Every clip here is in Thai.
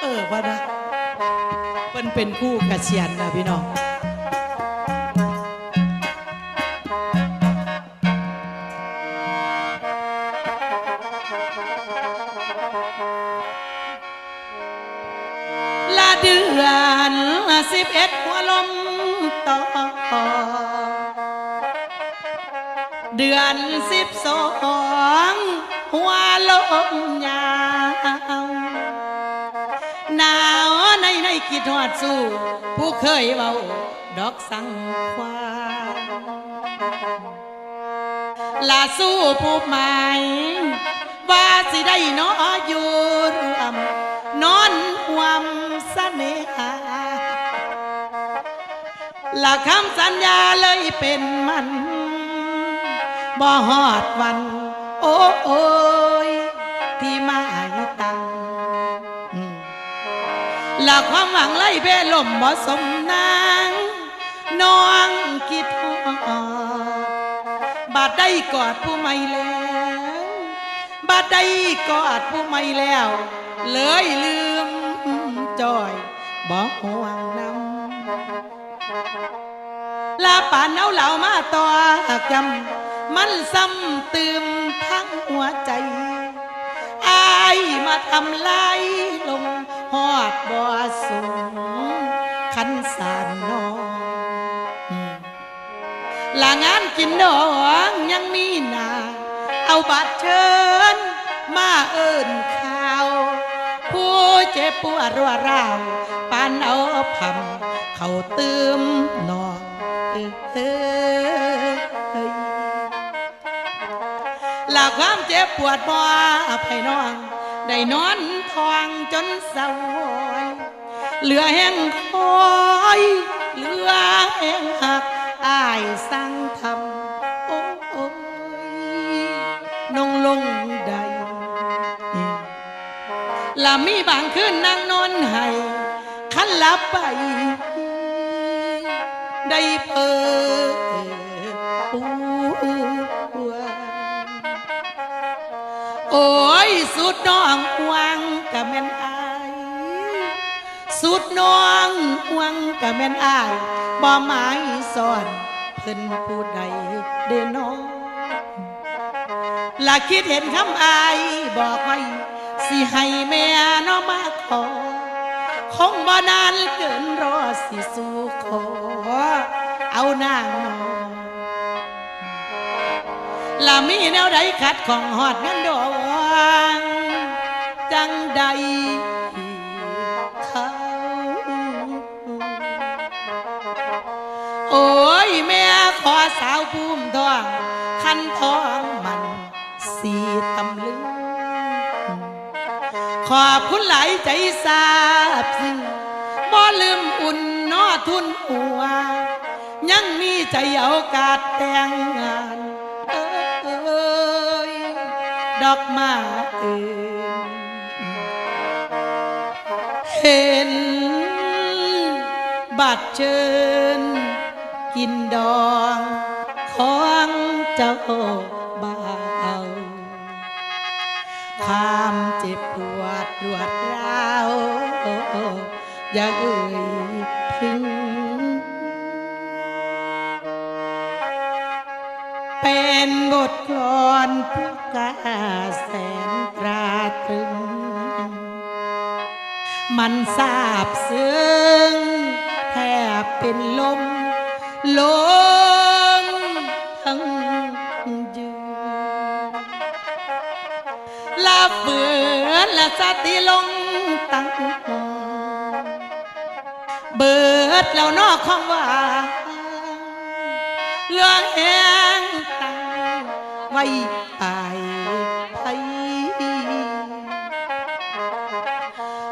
เออว่านะเพิ่นเป็นคู่กระเชียนนะพี่น้องละเดือนสิบเอ็ดหัวลมต่อ เดือนสิบสองหัวลมยา คิดหอดสู้ ผู้เคยเบาดอกสังควาลาสู้ผู้ใหม่ว่าสิได้นออยู่รวมนอนหวมเสน่หาละคำสัญญาเลยเป็นมันบ่ฮอดวัน โอ้โอยที่มา ละความหวังไล่เพลมบ่สมนางน้องคิดฮอบาดได้กอดผู้ไม่แล้วบาดได้กอดผู้ไม่แล้ว เลยลืมจอยบ่ห่วงนำลาป่านเอาเหล่ามาต่อจำมันซ้ำตืมทั้งหัวใจอายมาทำลายลง หอดบ่อสูงขันสานนองอืมลางานกินดองยังมีนา เอาบัตรเชิญมาเอิญข่าว ผู้เจ็บปวดรัวราวปานเอาพำเขาตืมนองเอ้ยลาความเจ็บปวดบ่ไปน้อง ได้นอนทองจนเศร้าเหลือแห้งคอยเหลือแห้งหักอายสั่งทำโอ้ยนงลงใดและมีบางคืนนั่งนอนให้คันลับไป ได้เปิด แม่นอายสุดน้องหวงกะแม่นอายบ่หมายสอนเพิ่นผู้ใดเด้น้องละคิดเห็นคำอายบอกไว้สิให้แม่น้อมาขอคงบ่นานเกินรอสิสู่ขอ เอานางนอนละมีแนวใดขัดของหอดเงินดอง จังใดเขา โอ้ย แม่ขอสาวภูมิทองคันทองมันสีตำลึง ขอบคุณหลายใจทราบซึ้งบ่ลืมอุ่นนอทุนหัว ยังมีใจเอากาดแต่งงาน เอ้ย ดอกไมาเอ่ย บัตรเชิญ กินดองของเจ้าบ่าวความเจ็บปวดรวดร้าวอย่าเอ่ยถึงเป็นบทกลอนผู้กาแสนตราตรึง มันทราบซึ้ง บเป็นลมลมทั้งยืนลาเฟือละสติลงตั้งเบิดแล้วนอกของว่าเลือแห้งตังไว้ไปไผ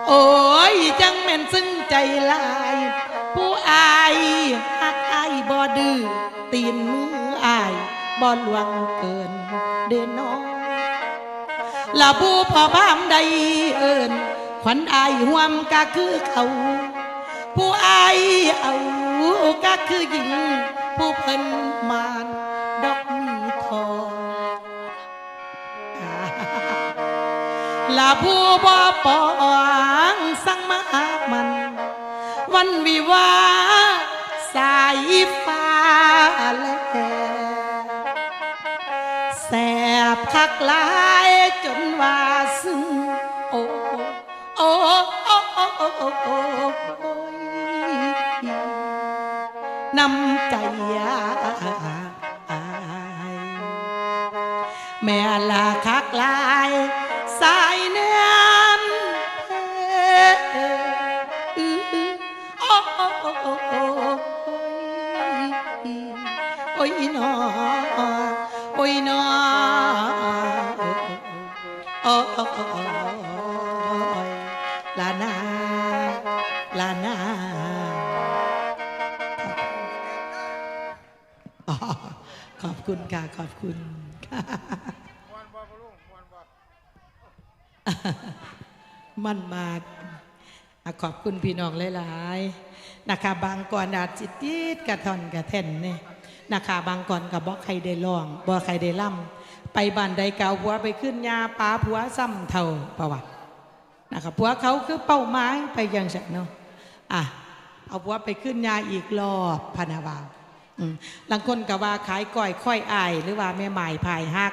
โอ้ยจังแม่นซึ้งใจลาย อายหักอายบ่ดื้อตีนมืออายบ่ลวงเกินเดนน้องละผู้พ่อพามใดเอิญขวัญอายห่วมก็คือเขา ผู้อายเอาก็คือหญิง ผู้เพิ่นมานดอกมีทองละผู้บ่ปองสังมามัน วันวิวาสายฟ้าแลแสบคักลายจนว่าซึ้งโอ้โอ้โอ้โอ้ ลานาลานาขอบคุณค่ะ ขอบคุณค่ะมันมากขอบคุณพี่น้องหลายๆนะคะบางก่อนอาจจิตติดกระทอนกระแท่นเนี่ยนะคะบางก่อนกับบ่ใครได้ร้องบ่ใครได้ล่ำไปบ้านใดเก่าผัวไปขึ้นยาป้าผัวซ้ำเท่าประวัติ นะคะผัวเขาคือเป้าหมายไปยังไงเนาะอะเอาผัวไปขึ้นยาอีกรอบพนาวาวอืมบางคนก็ว่าขายก้อยค่อยอาย หรือว่าแม่หมายพายฮัก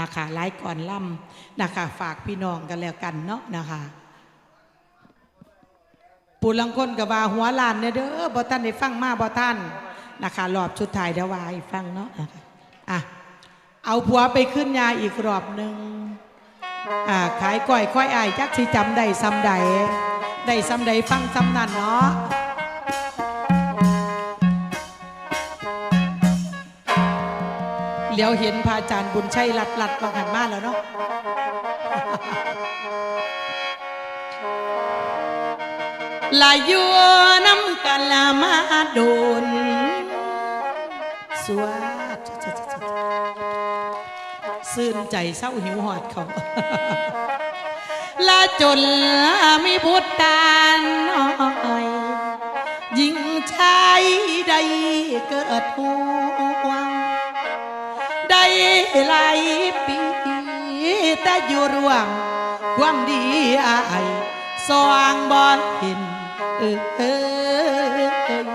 นะคะไลฟ์ก่อนล่ำนะคะฝากพี่น้องกันแล้วกันเนาะนะคะปูลังคนกับว่าหัวลานเนี่ยเด้อบ่ท่านได้ฟังมาบ่ท่านนะคะรอบชุดถ่ายเดี๋ยววาให้ฟังเนาะนะคะอะเอาผัวไปขึ้นยาอีกรอบหนึ่ง ขายก้อยค่อยอายจักสิจำได้ซ้ำใดได้ซ้ำใดฟังซ้ำนั่นเนาะเหลียวเห็นพระอาจารย์บุญชัยลัดลัดบางหันมาแล้วเนาะลายยัวน้ำกันละมาโดนสวด ซื่นใจเศร้าหิวหอดเขาลาจนมีพุทธานน้อยยิงชายใดเกิดห่วงได้หลายปีแต่อยู่ร่วมความดีอายสว่างบอนเห็นเออเออ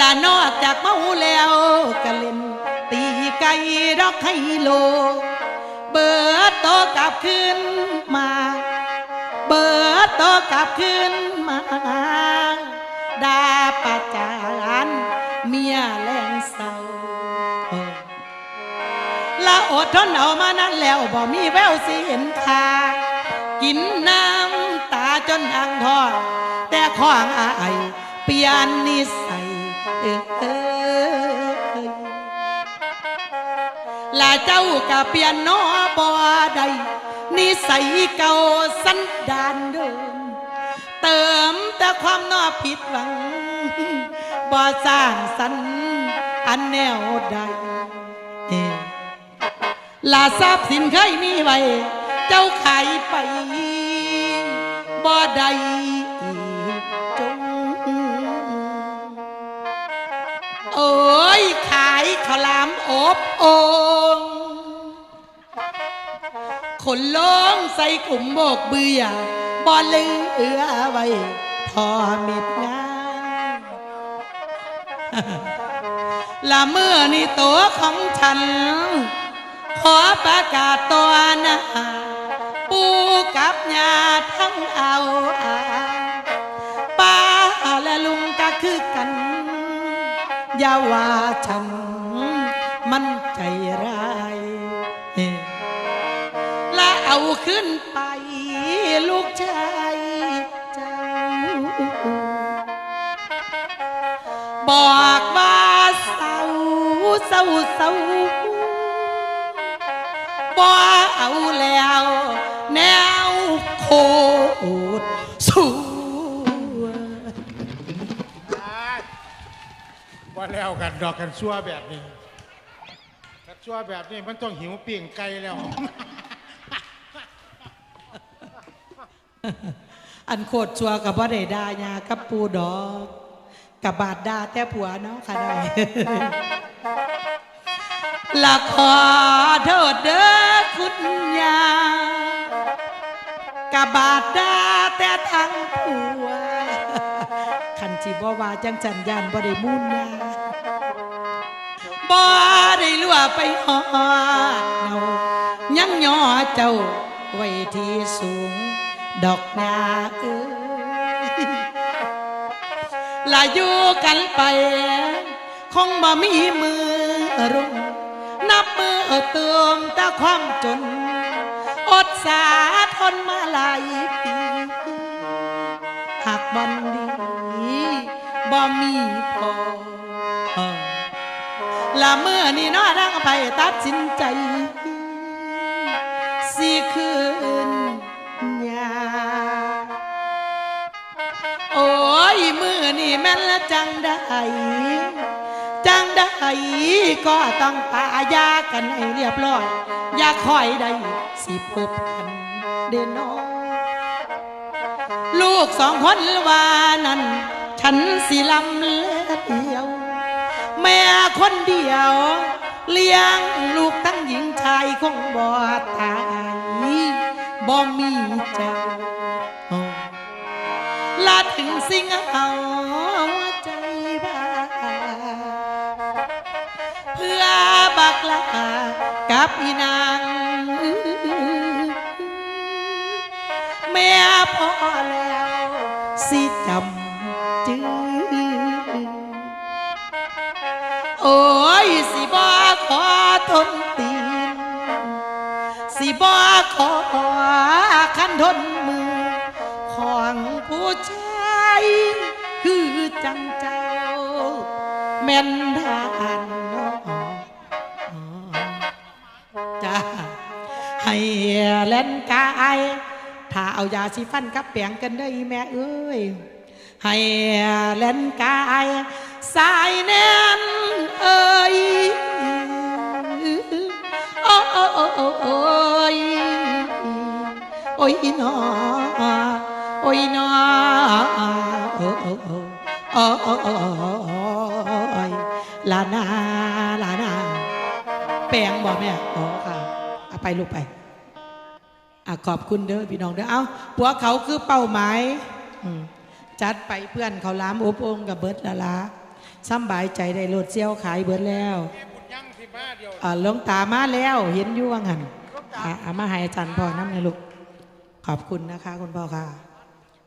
ลานอกจากเมาแล้วก็เล่น ไก่ดอกไฮโล เบิดโตกลับคืนมา เบิดโตกลับคืนมาดาประจานเมียแรงเศร้าละอดทนเอามานั้นแล้วบ่มีแววสิเห็นทากินน้ำตาจนอ่างทอแต่ของอายเปลี่ยนนิสัยเออ แลาเจ้ากับเปลี่ยนนอบ่ได้นิสัยเก่าสันดานเดิม เติมแต่ความนอผิดหวังบ่สร้างสรรอันแนวใดลาทรัพย์สินเคยมีไว้ เจ้าขายไปบ่ได้ อบองขนลงใส่กลุ่มโบกเบื่อบอลืเอือไว้ทอม็ดงานละเมื่อนี่ตัวของฉัน ขอประกาศตัวนะปูกับยาทั้งเอาอาป้าและลุงก็คือกัน อย่าว่าฉัน ขึ้นไปลูกชายเจ้า บอกว่าเศร้าเศร้าเศร้าบ่เอาแล้ว แนวโคตรสู้ว่าแล้วกันดอกกันชั่วแบบนี้กันชั่วแบบนี้มันต้องหิวเปลี่ยงไก่แล้ว อันโคตรชัวกับว่าได้ดายากับปูดอกกับบาดดาแต่ผัวเนาะค่ะได้ละขอโทษเด้อคุณยากะบาดดาแต่ทั้งผัวคันจิบ่ว่าจังจันยานบ่ได้มูนยาบ่ได้ลัวไปหอดเนายังย่อเจ้าไว้ที่สูง ดอกนาเอ้ยลาอยู่กันไป คงบ่มีมือรุ่งนับมือเติมต่ความจน อดสาทนมาหลายปีหากบันดีบ่มีพอละเมื่อนี่น้อทั้งไปตัดสินใจ นละจังได้จังได้ก็ต้องปายากันให้เรียบร้อย อย่าคอยได้สิพบกันเด่น้องลูกสองคนวานั้น ฉันสิลำเลือเดียว แม่คนเดียว เลี้ยงลูกตั้งหญิงชายคงบ่ตายบ่มีเจ้าลาถึงสิ่งเอา กับอีนางแม่พอแล้วสิจำจื้อโอ้ยสิบ่ขอทนตีนสิบ่ขอคันทนมือ ของผู้ชายคือจังเจ้าแม่น เล่นกายถ้าเอายาสีฟันกับแปรงกันได้แม่เอ้ยให้เล่นกายสายแน่นเอ้ยโอ้โอ้โอ้โอ้โอ้ยโอ้ยนอโอ้ยนอโอ้โอ้โอ้โอ้โอ้โอ้ยลานาลานาแปลงบอกแม่อ๋อค่ะไปลูกไป อขอบคุณเด้อพี่น้องเด้อเอ้าผัวเขาคือเป้าหมายมจัดไปเพื่อนเขาล้ามอบองกับเบิร์ดละละสำบายใจได้โลดเซี่ยวขายเบิร์ดแล้วเดียวอ่าหลวงตามาแล้วเห็นยู่ว่างันอาอามาให้อาจารย์พ่อน้ำในลูกขอบคุณนะคะ คุณพ่อค่ะ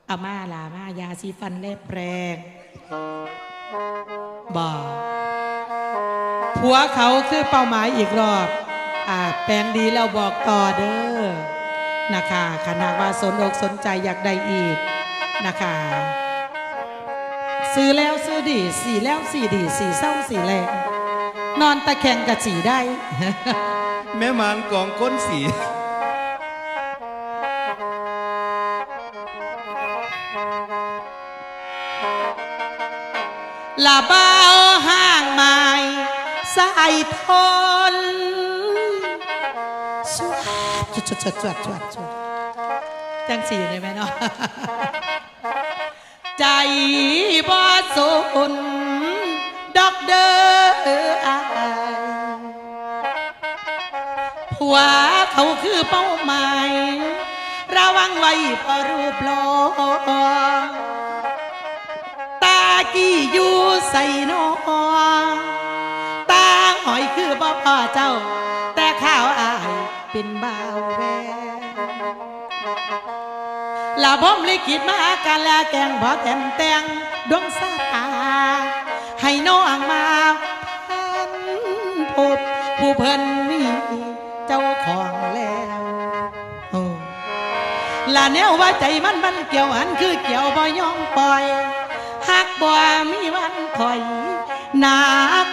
อามาลามายาสีฟันเล็บแปรงบ่ผัวเขาคือเป้าหมายอีกรอบ อ่าแปลงดีแล้วบอกต่อเด้อ นะคะขนาดว่าสนอกสนใจอยากได้อีกนะคะซื้อแล้วซื้อดีสีแล้วสีดีสีเศร้าสีแรงนอนตะแคงกับสีได้ แม่มานกองก้นสีลาเบ้าห้างไม้สายทนสว ดจวดจวดจวดจวดจวดจังสีได้ไหมเนาะใจบ่สนดอกเด้ออายผัวเขาคือเป้าหมายระวังไว้พอรูปหลอตากี้อยู่ใส่นอตาหอยคือบ่พ่อเจ้า เป็นบ่าวแวลาผมลิขิตมากันแล้วแกงบ่แต้มแต่งดวงสาตา ให้น้องมาพันพบผู้เพิ่นมีเจ้าของแล้วโอ้ลาแนวว่าใจมันมันเกี่ยวหันคือเกี่ยวบ่ย่อมปล่อยหากบ่มีวันถอยนา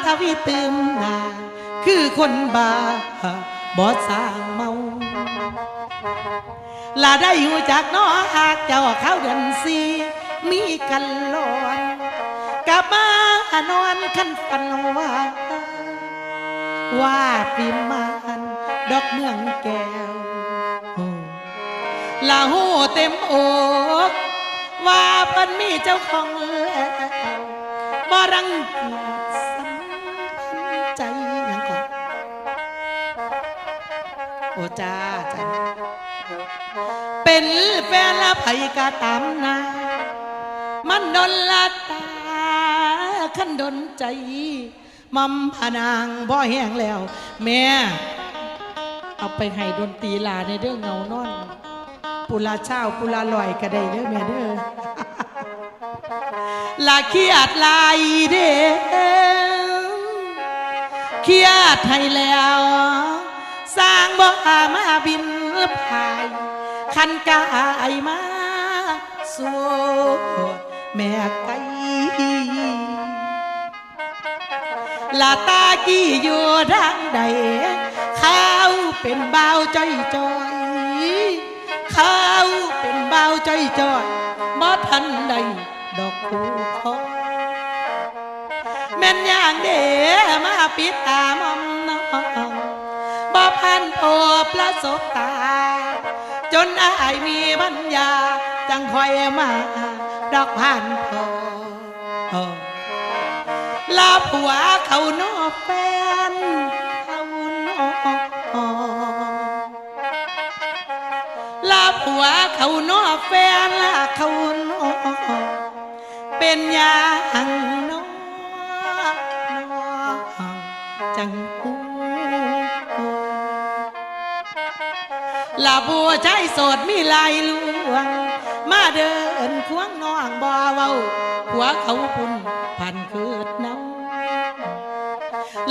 ทวีตืมนาคือคนบา บ่สร้างเมาลาได้อยู่จากน้อหากเจ้าเข้าเดือนสีมีกันลอนกลับมานอนคันฝันว่าว่าปีมานดอกเมืองแก้วลาหูเต็มอกว่าเพิ่นมีเจ้าของแล้วบ่รังเกียจ จ้าจ้าเป็นแฟนละไผกะตามนา มันดนละตาขันดนใจมัมพนางบ่แห้งแล้ว แม่ เอาไปให้ดนตรีลาในเรื่องเงานอน ปุลาเช้าปุลาลอยก็ได้เด้อแม่เด้อลาเครียดลายเด้เครียดให้แล้ว สร้างบ่อามาบินพายคันกายมาสู่แม่ไก่ลาตากี้อยู่ทางใดข้าวเป็นเบาวจ้อยจอยข้าวเป็นเบาวจ้อยจอยบ่ทันใดดอกคูคอแม่นอย่างเดมาปิดตามอมน้อง บ่พันโอประสบตา จนอายมีปัญญาจังคอยมา ดอกผ่านพอลาผัวเขานอแฟนเขานอลาผัวเขานอแฟนลาเขานอเป็นยาง ลาบัวใจโสดมีลายลวง มาเดินควงน้องบ่เว้าหัวเขาพุ่นพันเกิดเนา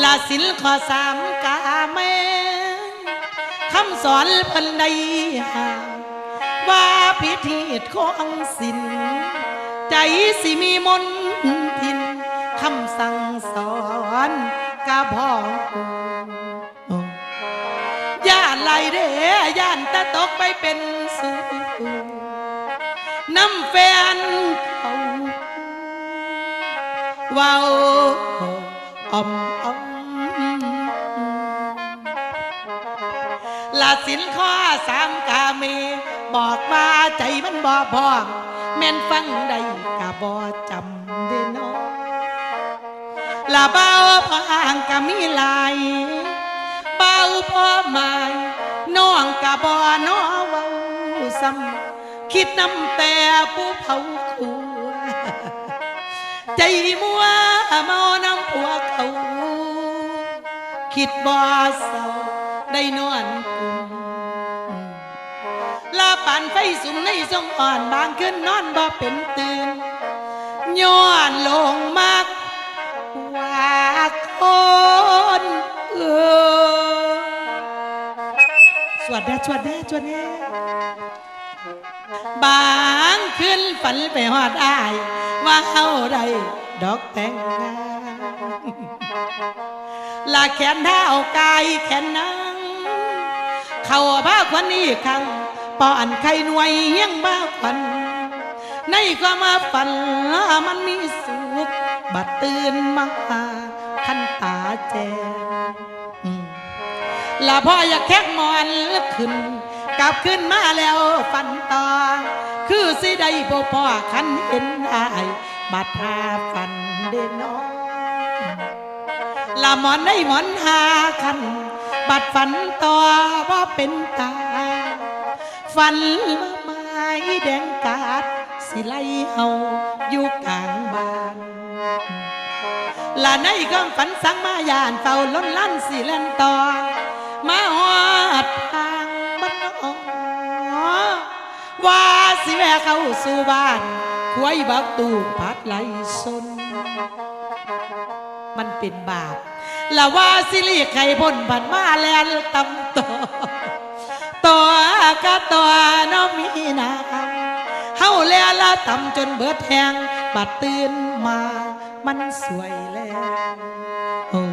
ลาศิลขอสามกาแม่คำสอนพันใดห่างว่าพิธีของศิลใจสิมีมนต์ทินคำสั่งสอนกาพ่อก เด้ย่านตะตกไปเป็นสูน้ำแฟนเขาเว้าอมอมลาสินข้อสามกาเมบอกว่าใจมันบ่พร้อมแม่นฟังได้กะบ่จำได้น้อลาเบาพางกะมีลายาพ่อหมายน้องกะบ่น้อเว้าซ้ำคิดน้ำแต่ผู้เผาขัวใจมัวเมาน้ำผัวเขาคิดบ่เศร้าได้นอนกุมลาปานไฟสุมในสงอ่อนบางคืนนอนบ่เป็นตื่นย้อนลงมาก สวัสดีสวัสดีสวัสดีบางคืนฝันไปหอดอาย ว่าเอาได้ดอกแต่งงานลาแขนเท้ากายแขนนังเข้าบ้าควันนี้ครั้งป้อนไข่หน่วยเฮียงบ้าควันในความาฝันมันมีสุขบัดตื่นมาขันตาแจงอืม ลาพ่ออยากแคกหมอนขึ้น กลับขึ้นมาแล้วฝันต่อคือสิได้บ่พ่อขันเห็นอายบัดพาฝันเด่นน้องละหมอนได้หมอนหาคันบัดฝันต่อว่าเป็นตา ฝันว่าไม้แดงกาดสิไล่เฮาอยู่กลางบ้านละในความฝันสังมายานเฝ้าล้นลั่นสิเล่นต่อ มาหอดทางบ้านนอว่าสิแวะเข้าสู่บ้านควยบักตูพัดไหลสนมันเป็นบาปละว่าสิลีไข่พ่นผันมาแลนตำต่อตัวก็ตัวน้องมีน้ำเฮาแลละตำจนเบิดแหงบัดตื่นมา มันสวยแล้ว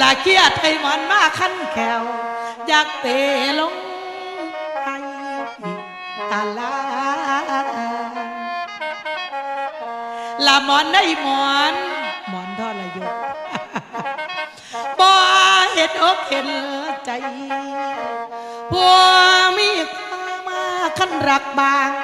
ละเครียดให้มันมาขั้นแขวอยากเตะลงไปตาลาละหมอนได้หมอนหมอนทอดละยศบ่เห็นอกเห็นใจพวมีความมาขั้นรักบาง